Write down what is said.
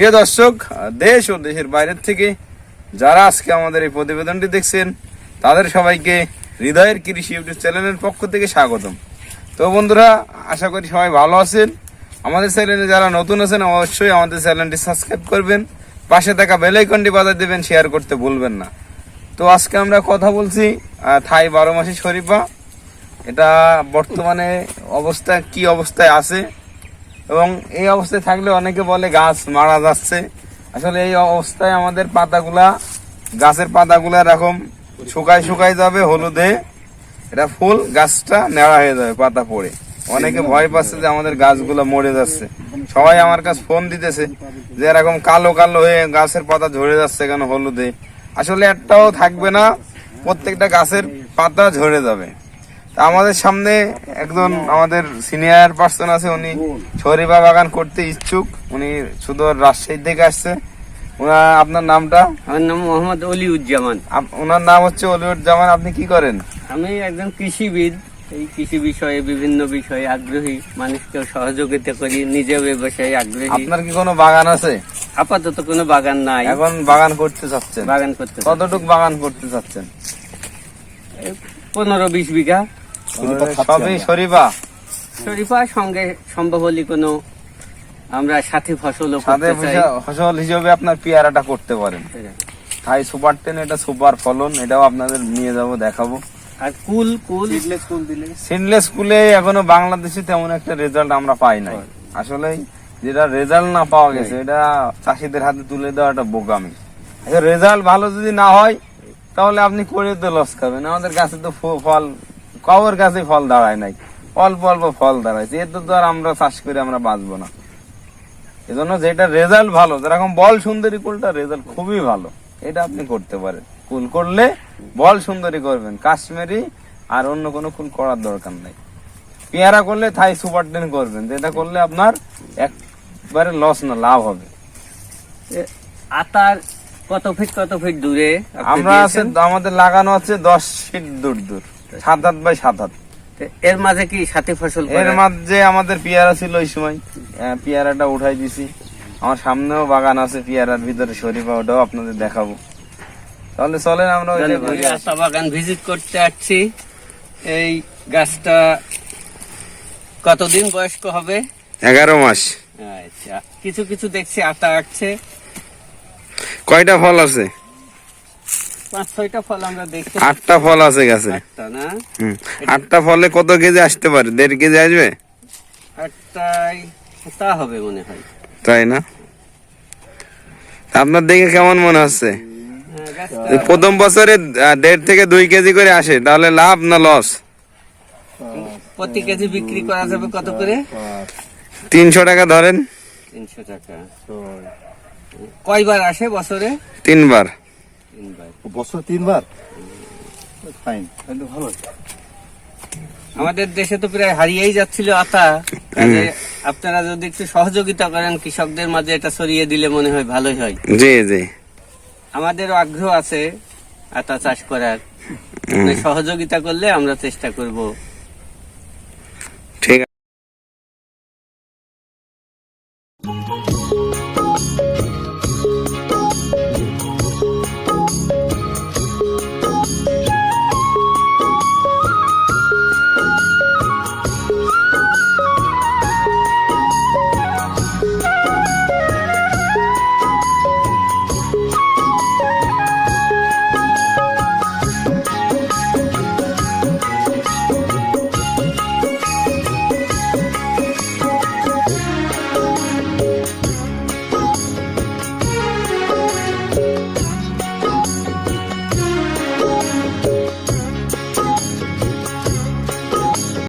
প্রিয় দর্শক, দেশ ও দেশের বাইরের থেকে যারা আজকে আমাদের এই প্রতিবেদনটি দেখছেন, তাদের সবাইকে হৃদয়ের কৃষি ইউটিউব চ্যানেলের পক্ষ থেকে স্বাগতম। তো বন্ধুরা, আশা করি সবাই ভালো আছেন। আমাদের চ্যানেলে যারা নতুন আছেন, অবশ্যই আমাদের চ্যানেলটি সাবস্ক্রাইব করবেন, পাশে থাকা বেল আইকনটি বাজার দেবেন, শেয়ার করতে ভুলবেন না। তো আজকে আমরা কথা বলছি থাই বারো মাসি শরীফা। এটা বর্তমানে অবস্থা, কি অবস্থায় আছে? এবং এই অবস্থায় থাকলে অনেকে বলে গাছ মারা যাচ্ছে। আসলে এই অবস্থায় আমাদের পাতাগুলা, গাছের পাতাগুলা এরকম শুকায় শুকায় যাবে হলুদে। এটা ফুল, গাছটা নেড়া হয়ে যাবে, পাতা পড়ে। অনেকে ভয় পাচ্ছে যে আমাদের গাছগুলো মরে যাচ্ছে। সবাই আমার কাছে ফোন দিতেছে যে এরকম কালো কালো হয়ে গাছের পাতা ঝরে যাচ্ছে কেন হলুদে? আসলে একটাও থাকবে না, প্রত্যেকটা গাছের পাতা ঝরে যাবে। আমাদের সামনে একজন আমাদের সিনিয়র পার্সন আছে উনি শরীফা বাগান করতে ইচ্ছুক। উনি শুধু রাজশাহী থেকে আসছে। আপনার নামটা? আমার নাম মোহাম্মদ অলিউজ্জামান। ওনার নাম হচ্ছে অলিউজ্জামান আপনি কি করেন? আমি একজন কৃষিবিদ। এই কৃষি বিষয়ে বিভিন্ন বিষয়ে আগ্রহী মানুষকে সহযোগিতা করি নিজেও ব্যবসায় আগ্রহী। আপনার কি কোনো বাগান আছে? আপাতত কোনো বাগান নাই। এখন বাগান করতে চাচ্ছেন। বাগান করতে। কতটুক বাগান করতে চাচ্ছেন? পনেরো বিশ বিঘা। সবই শরীফা। শরীফা সঙ্গে সম্ভব হলে কোনো আমরা সাথী ফসলও সাথে ফসল হিসেবে আপনার পেয়ারাটা করতে পারেন। থাই সুপার টেন এটা সুপার ফলন এটাও আপনাদের নিয়ে যাব দেখাবো। আর কুল কুল? সিনলেস স্কুলে এখনও বাংলাদেশে তেমন একটা রেজাল্ট আমরা পাই নাই। আসলে যেটা রেজাল্ট না পাওয়া গেছে এটা চাষিদের হাতে তুলে দেওয়া একটা বোকামি রেজাল্ট ভালো যদি না হয় তাহলে আপনি করে তো লস খাবেন। আমাদের কাছে তো ফ- ফল কবর গাছে ফল দাঁড়ায় নাই। অল্প অল্প ফল দাঁড়াইছে এতে তো আর আমরা চাষ করে আমরা বাঁচবো না। এজন্য যেটা রেজাল্ট ভালো যেরকম বল সুন্দরী কুলটা রেজাল্ট খুবই ভালো। এটা আপনি করতে পারেন। কুল করলে বল সুন্দরী করবেন। কাশ্মীরি আর অন্য কোনো কুল করার দরকার নাই। পেয়ারা করলে থাই সুপার টেন করবেন। যেটা করলে আপনার একবারে লস না লাভ হবে। এ, আতার কত ফিট কত ফিট দূরে আমরা আছে আমাদের লাগানো আছে দশ ফিট দূর দূর। সাত হাত বাই সাত হাত এর মাঝে কি সাথী ফসল এর মাঝে আমাদের পেয়ারা ছিল ওই সময়। পেয়ারাটা উঠাই দিছি। আমার সামনেও বাগান আছে পেয়ারার ভিতরে শরীফা ওটাও আপনাদের দেখাবো। তাহলে চলেন আমরা ওই বাগান ভিজিট করতে আসছি। এই গাছটা কতদিন বয়স্ক হবে? এগারো মাস। আচ্ছা কিছু কিছু দেখছি আতা আসছে কয়টা ফল আছে পাঁচ ছয়টা ফল আমরা দেখছি আটটা ফল আছে গাছে। আটটা না? হুম। আটটা ফলে কত কেজি আসতে পারে? দেড় কেজি আসবে? তা হবে মনে হয়। তাই না? আপনার দেখে কেমন মনে হচ্ছে? হ্যাঁ, প্রথম বছরে দেড় থেকে দুই কেজি করে আসে তাহলে লাভ না লস? প্রতি কেজি বিক্রি করা যাবে কত করে? তিনশো টাকা ধরেন। তিনশো টাকা। কয়বার আসে বছরে? তিনবার। বছর তিনবার? ফাইন তাহলে ভালো আমাদের দেশে তো প্রায় হারিয়েই যাচ্ছিল আতা। আপনারা যদি একটু সহযোগিতা করেন কৃষকদের মাঝে এটা ছড়িয়ে দিলে মনে হয় ভালোই হয়। জি জি। আমাদেরও আগ্রহ আছে আতা চাষ করার। মানে সহযোগিতা করলে আমরা চেষ্টা করব।